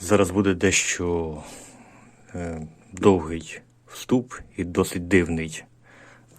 Зараз буде дещо е, довгий вступ і досить дивний.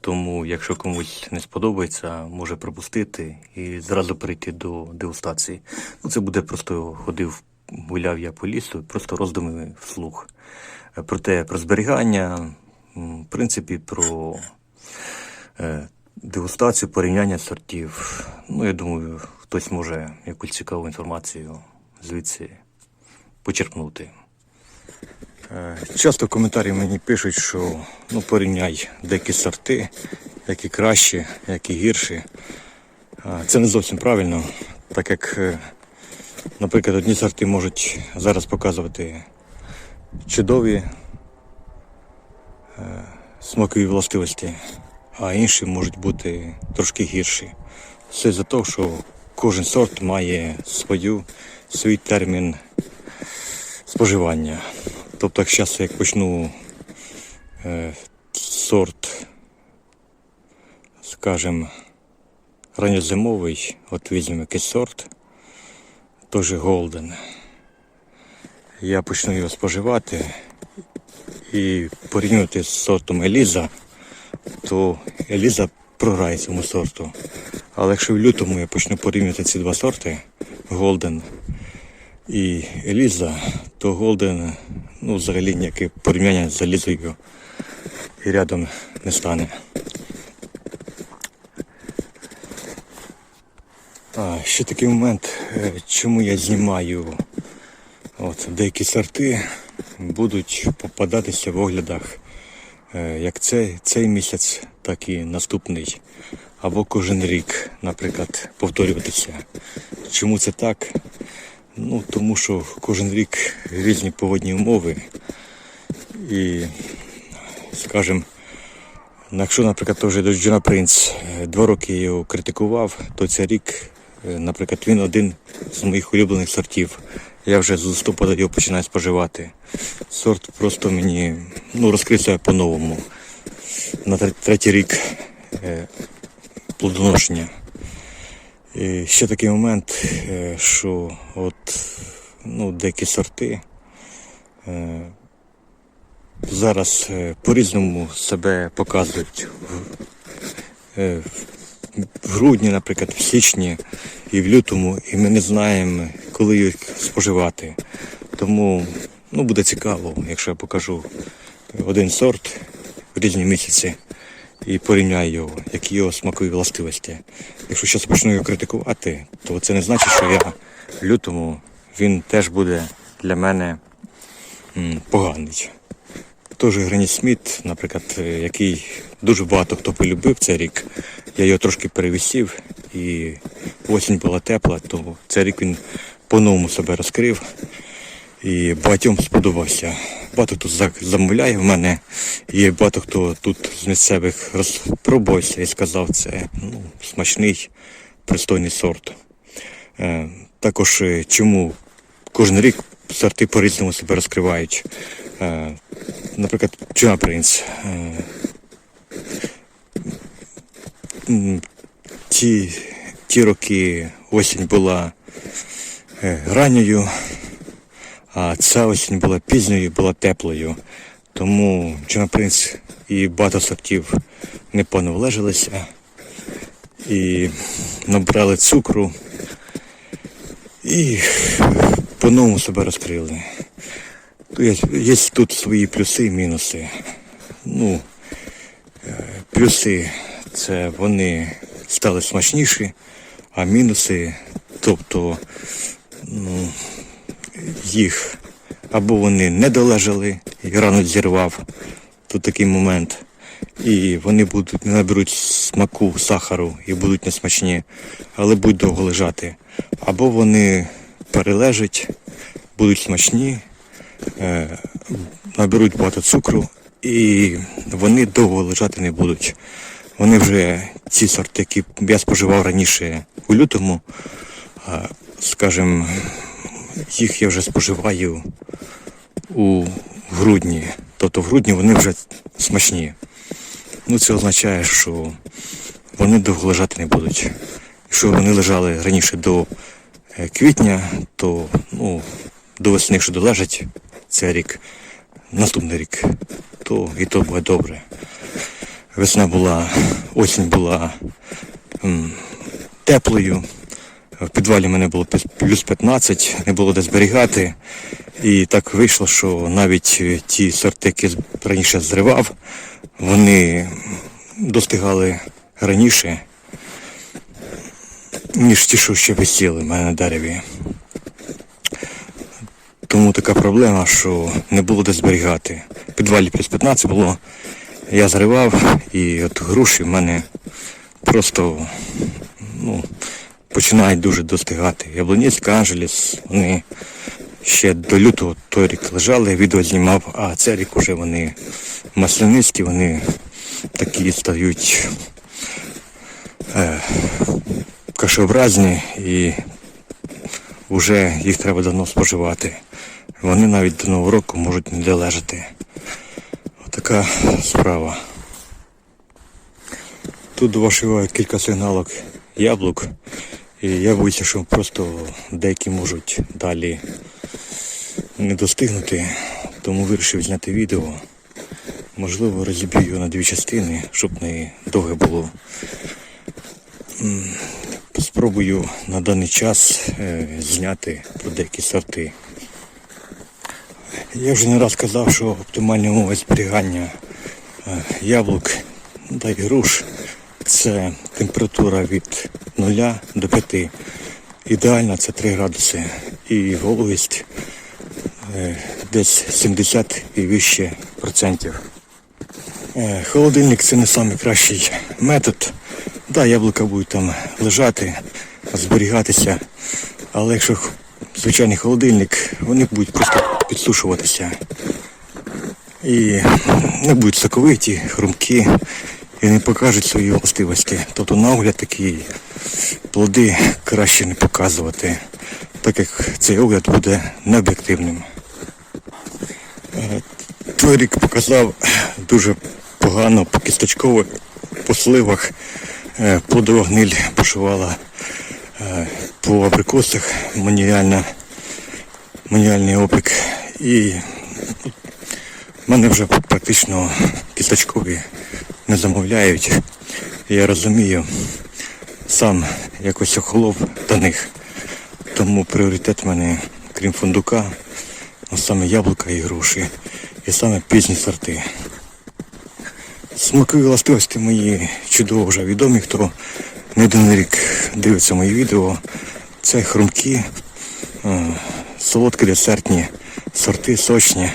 Тому, якщо комусь не сподобається, може пропустити і зразу перейти до дегустації. Ну, це буде просто ходив, гуляв я по лісу, просто роздуми вслух. Е, Про зберігання, в принципі, про е, дегустацію, порівняння сортів. Ну, я думаю, хтось може якусь цікаву інформацію звідси почерпнути. Е, Часто коментарі мені пишуть, що ну, порівняй деякі сорти, які кращі, які гірші. Це не зовсім правильно, так як, е, наприклад, одні сорти можуть зараз показувати чудові е, смакові властивості, а інші можуть бути трошки гірші. Все за того, що кожен сорт має свою, свій термін споживання. Тобто, зараз як почну е, сорт, скажімо, ранньозимовий, от візьмемо якийсь сорт, теж Голден. Я почну його споживати і порівнювати з сортом Еліза, то Еліза програє цьому сорту. Але якщо в лютому я почну порівнювати ці два сорти, Голден і Еліза, то Голден, ну, взагалі ніяке порівняння з Елізою і рядом не стане. А, ще такий момент, е, чому я знімаю от, деякі сорти, будуть попадатися в оглядах е, як цей, цей місяць, так і наступний. Або кожен рік, наприклад, повторюватися. Чому це так? Ну, тому що кожен рік різні погодні умови. І, скажімо, якщо, наприклад, той же Доджина Принц е, два роки його критикував, то цей рік, е, наприклад, він один з моїх улюблених сортів. Я вже з листопада його починаю споживати. Сорт просто мені ну, розкрився по-новому. На третій рік е, плодоношення. І ще такий момент, е, що от ну, деякі сорти е, зараз е, по-різному себе показують. В- В грудні, наприклад, в січні і в лютому, і ми не знаємо, коли їх споживати. Тому ну, буде цікаво, якщо я покажу один сорт в різні місяці і порівняю його, які його смакові властивості. Якщо зараз почну його критикувати, то це не значить, що я в лютому він теж буде для мене поганий. Тож Граніт Сміт, наприклад, е, який дуже багато хто полюбив цей рік, я його трошки перевісів, і осінь була тепла, то цей рік він по-новому себе розкрив і багатьом сподобався. Багато хто замовляє в мене, і багато хто тут з місцевих розпробувався і сказав, це ну, смачний, пристойний сорт. Е, також е, чому кожен рік сорти по-різному себе розкривають. Е, наприклад, Чуна Принц. Е, ті, ті роки осінь була е, ранньою, а ця осінь була пізньою, була теплою. Тому Чуна Принц і багато сортів не понавлежилися і набрали цукру і по-новому себе розкрили. Є, є тут свої плюси і мінуси. Ну, е, плюси це вони стали смачніші, а мінуси, тобто ну, їх або вони не долежали, і рано зірвав, тут такий момент. І вони будуть не наберуть смаку сахару і будуть несмачні, але будуть довго лежати. Або вони перележать, будуть смачні, е, наберуть багато цукру і вони довго лежати не будуть. Вони вже ці сорти, які я споживав раніше у лютому, а, скажімо, їх я вже споживаю у грудні. Тобто в грудні вони вже смачні. Ну, це означає, що вони довго лежати не будуть. Якщо вони лежали раніше до е, квітня, то ну, до весни, що долежить цей рік, наступний рік, то і то буде добре. Весна була, осінь була м, теплою. В підвалі мене було плюс- плюс 15, не було де зберігати. І так вийшло, що навіть е, ті сорти, які раніше зривав, вони достигали раніше, ніж ті, що ще висіли в мене на дереві. Тому така проблема, що не було де зберігати. В підвалі плюс 15 було, я зривав, і от груші в мене просто ну, починають дуже достигати. Яблуницька, Анжеліс, вони ще до лютого той рік лежали, відео знімав, а цей рік уже вони масляницькі, вони такі стають е, кашеобразні і вже їх треба давно споживати. Вони навіть до нового року можуть не долежати. Отака справа. Тут вишивають кілька сигналок яблук. І я боюся, що просто деякі можуть далі не достигнути, тому вирішив зняти відео. Можливо, розіб'ю його на дві частини, щоб не довге було. Спробую на даний час е, зняти про деякі сорти. Я вже не раз казав, що оптимальні умови зберігання е, яблук та й груш це температура від 0 до 5. Ідеальна це 3 градуси. І вологість е, десь 70 і вище процентів. Е, Холодильник це не найкращий метод. Да, яблука будуть там лежати, зберігатися, але якщо звичайний холодильник, вони будуть просто підсушуватися. І не будуть соковиті, хрумкі і не покажуть свої властивості. Тобто на огляд такі плоди краще не показувати, так як цей огляд буде необ'єктивним. Е, Той рік показав дуже погано по кісточкових, по сливах, е, плодова гниль пошивала е, по абрикосах, маніальний опік. І в мене вже практично кісточкові не замовляють. Я розумію, сам якось охолов до них. Тому пріоритет в мене, крім фундука, саме яблука і груші. І саме пізні сорти. Смакові властивості мої чудово вже відомі, хто не один рік дивиться мої відео. Це хрумкі, е, солодкі десертні сорти сочні,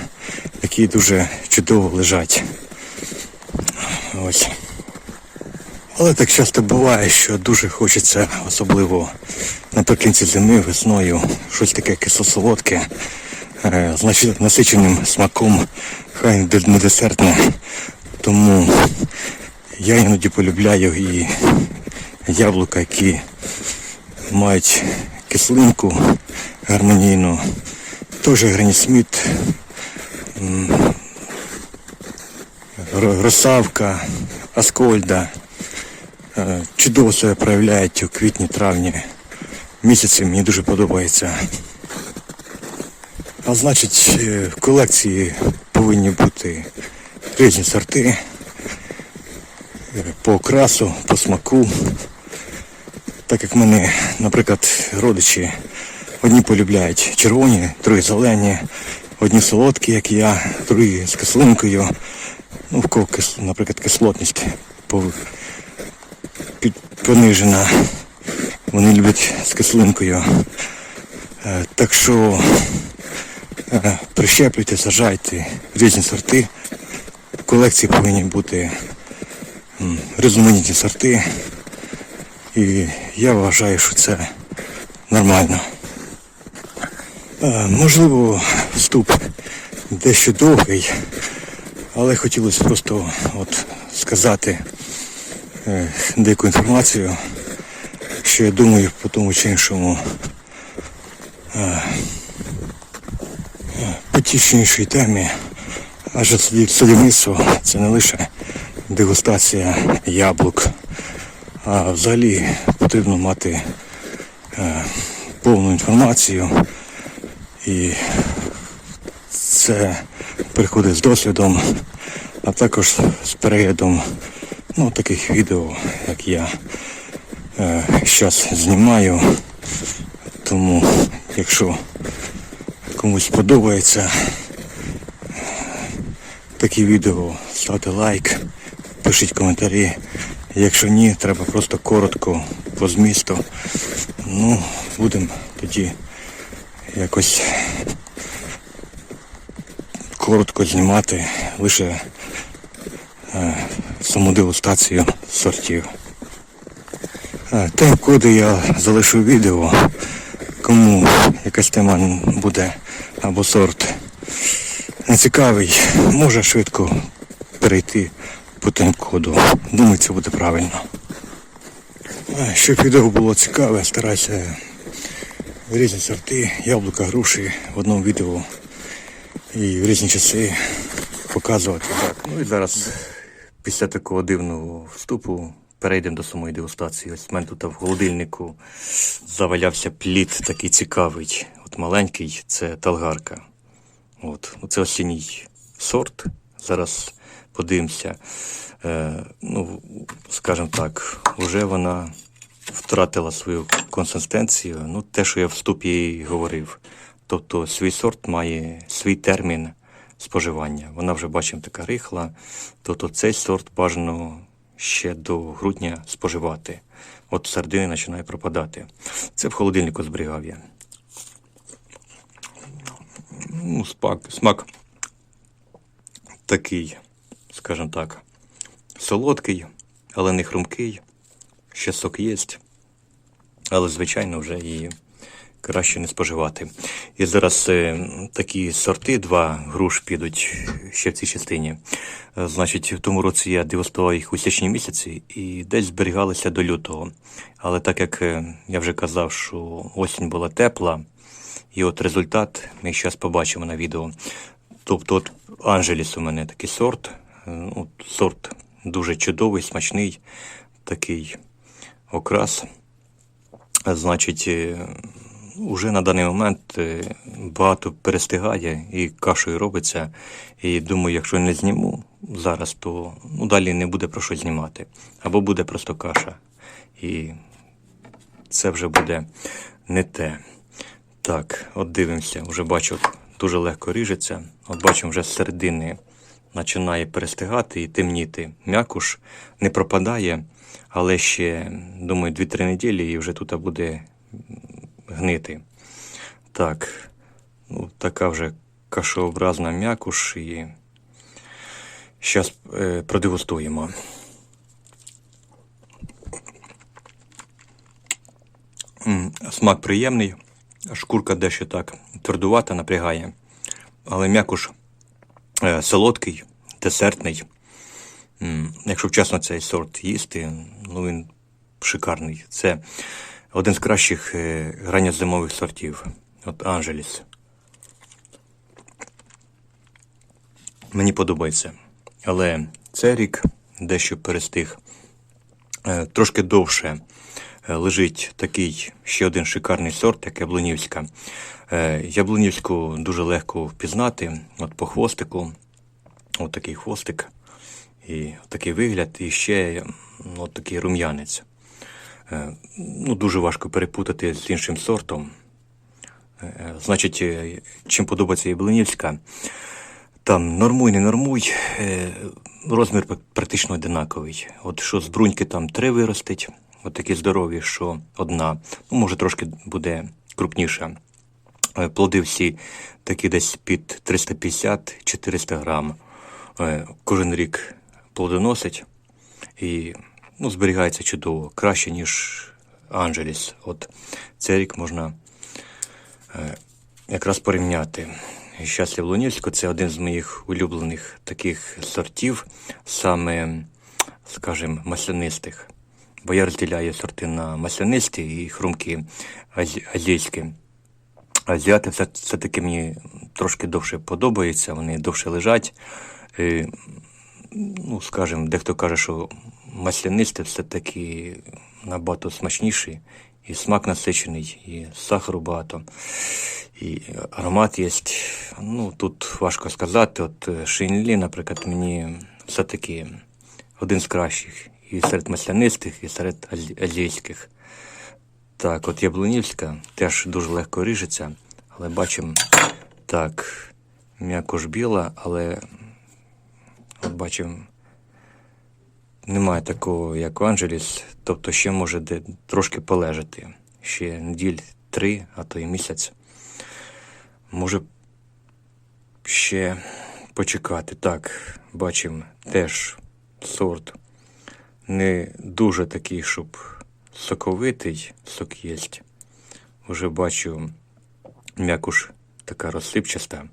які дуже чудово лежать. Ось. Але так часто буває, що дуже хочеться, особливо наприкінці зими, весною, щось таке кисло-солодке, е, з насиченим- смаком, хай не десертне. Тому я іноді полюбляю і яблука, які мають кислинку гармонійну. Теж Грані Росавка, Аскольда. Е, Чудово себе проявляють у квітні-травні місяці, мені дуже подобається. А значить, е, в колекції повинні бути різні сорти е, по окрасу, по смаку. Так як в мене, наприклад, родичі одні полюбляють червоні, другі зелені, одні солодкі, як я, другі з кислинкою. Ну, в кого, наприклад, кислотність понижена. Вони люблять з кислинкою. Е, Так що е, прищеплюйте, сажайте різні сорти. В колекції повинні бути різноманітні сорти. І я вважаю, що це нормально. Е, Можливо, вступ дещо довгий, але хотілося просто от сказати е, деяку інформацію, що я думаю по тому чи іншому е, е, по тій чи темі. Адже саді- садівництво це не лише дегустація яблук, а взагалі потрібно мати повну інформацію І це приходить з досвідом, а також з переглядом ну, таких відео, як я зараз знімаю. Тому, якщо комусь подобається такі відео, ставте лайк, пишіть коментарі. Якщо ні, треба просто коротко по змісту. Ну, будемо тоді якось коротко знімати лише е, саму дегустацію сортів. Е, Тайм-коди я залишу відео. Кому якась тема буде або сорт нецікавий, може швидко перейти по тайм-коду. Думаю, це буде правильно. Е, Щоб відео було цікаве, старайся різні сорти, яблука, груші в одному відео і в різні часи показувати. Так. Ну і зараз після такого дивного вступу перейдемо до самої дегустації. Ось в мене тут в холодильнику завалявся плід такий цікавий. От маленький, це талгарка. От. Ну, Це осінній сорт. Зараз подивимося. Е, ну, скажімо так, вже вона втратила свою консистенцію. Ну, те, що я в вступі говорив. Тобто свій сорт має свій термін споживання. Вона вже бачимо така рихла. Тобто цей сорт бажано ще до грудня споживати. От середини починає пропадати. Це в холодильнику зберігав я. Ну, смак, смак такий, скажімо так, солодкий, але не хрумкий. Ще сок є, але, звичайно, вже і краще не споживати. І зараз е, такі сорти, два груш підуть ще в цій частині. Е, Значить, в тому році я дегустував їх у січні місяці і десь зберігалися до лютого. Але так як е, я вже казав, що осінь була тепла, і от результат ми зараз побачимо на відео. Тобто, от Анжеліс у мене такий сорт. От сорт дуже чудовий, смачний, такий окрас. Значить, е, уже на даний момент е, багато перестигає і кашею робиться. І думаю, якщо не зніму зараз, то ну, далі не буде про що знімати. Або буде просто каша. І це вже буде не те. Так, от дивимося, вже бачу, дуже легко ріжеться. От бачимо, вже з середини починає перестигати і темніти. М'якуш не пропадає, але ще, думаю, 2-3 неділі і вже тут буде гнити. Так, ну, така вже кашообразна м'якуш і зараз е, продегустуємо. Смак приємний, шкурка дещо так твердувата, напрягає, але м'якуш е, солодкий, десертний. Якщо вчасно цей сорт їсти, ну він шикарний. Це один з кращих е, ранньозимових сортів. От Анжеліс. Мені подобається. Але цей рік дещо перестиг. Е, Трошки довше е, лежить такий ще один шикарний сорт, як яблунівська. Яблунівську дуже легко впізнати. От по хвостику. От хвостик. І такий вигляд, і ще от такий рум'янець. Е, Ну, дуже важко перепутати з іншим сортом. Е, Значить, е, чим подобається яблунівська, там нормуй, не нормуй, розмір практично одинаковий. От що з бруньки там три виростить, от такі здорові, що одна, ну може трошки буде крупніша. Плоди всі такі десь під 350-400 грам. Кожен рік плодоносить і ну, зберігається чудово, краще, ніж Анджеліс. От цей рік можна е, якраз порівняти. Щаслів Лунівську це один з моїх улюблених таких сортів, саме, скажімо, маслянистих. Бо я розділяю сорти на маслянисті і хрумкі азійські. Азіати все, все-таки мені трошки довше подобаються, вони довше лежать. І, ну, скажімо, дехто каже, що маслянисті все-таки набагато смачніші і смак насичений, і сахару багато, і аромат є. Ну, тут важко сказати. От е, Шинлі, наприклад, мені все-таки один з кращих. І серед маслянистих, і серед азі- азійських. Так, от Яблунівська теж дуже легко ріжеться, але бачимо, так, м'яко ж біла, але от бачимо, немає такого, як у Анджеліс, тобто ще може де трошки полежати. Ще неділь три, а то і місяць. Може ще почекати. Так, бачимо теж сорт не дуже такий, щоб соковитий, сок єсть. Уже бачу м'якуш така розсипчаста.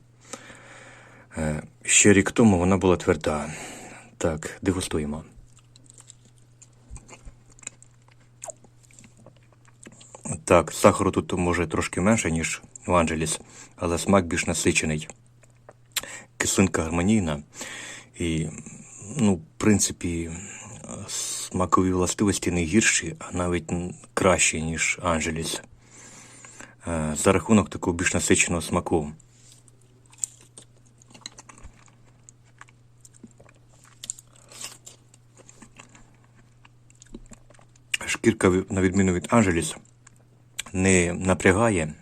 Е, Ще рік тому вона була тверда. Так, дегустуємо. Так, сахару тут може трошки менше, ніж в Анджеліс, але смак більш насичений. Кислинка гармонійна. І, ну, в принципі, смакові властивості не гірші, а навіть кращі, ніж Анджеліс. Е, За рахунок такого більш насиченого смаку. Шкірка, на відміну від Анджеліс, не напрягає,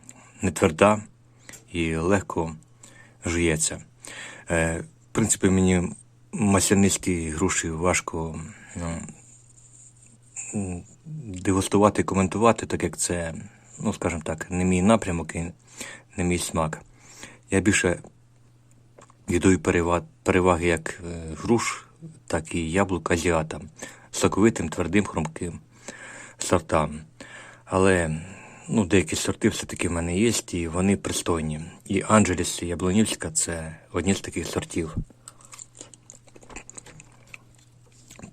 не тверда і легко жується. Е, в принципі, мені маслянисті груші важко ну, дегустувати коментувати, так як це, ну, скажімо так, не мій напрямок і не мій смак. Я більше віддаю переваги як е, груш, так і яблук азіатам, соковитим, твердим, хрумким сортам. Але ну, деякі сорти все-таки в мене є, і вони пристойні. І Анджеліс і Яблонівська це одні з таких сортів.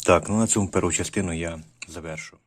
Так, ну на цьому першу частину я завершу.